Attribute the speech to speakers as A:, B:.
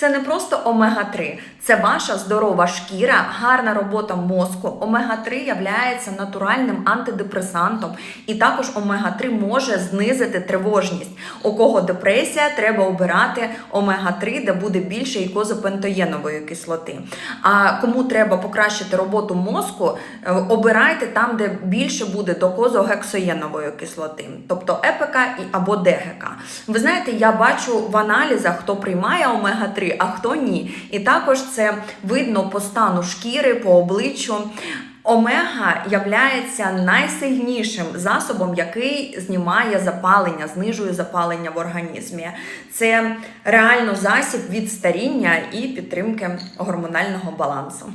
A: Це не просто омега-3, це ваша здорова шкіра, гарна робота мозку. Омега-3 являється натуральним антидепресантом, і також омега-3 може знизити тривожність. У кого депресія, треба обирати омега-3, де буде більше ікозопентоєнової кислоти. А кому треба покращити роботу мозку, е, обирайте там, де більше буде докозогексоєнової кислоти, тобто ЕПК або ДГК. Ви знаєте, я бачу в аналізах, хто приймає омега-3, а хто ні. І також це видно по стану шкіри, по обличчю. Омега являється найсильнішим засобом, який знімає запалення, знижує запалення в організмі. Це реально засіб від старіння і підтримки гормонального балансу.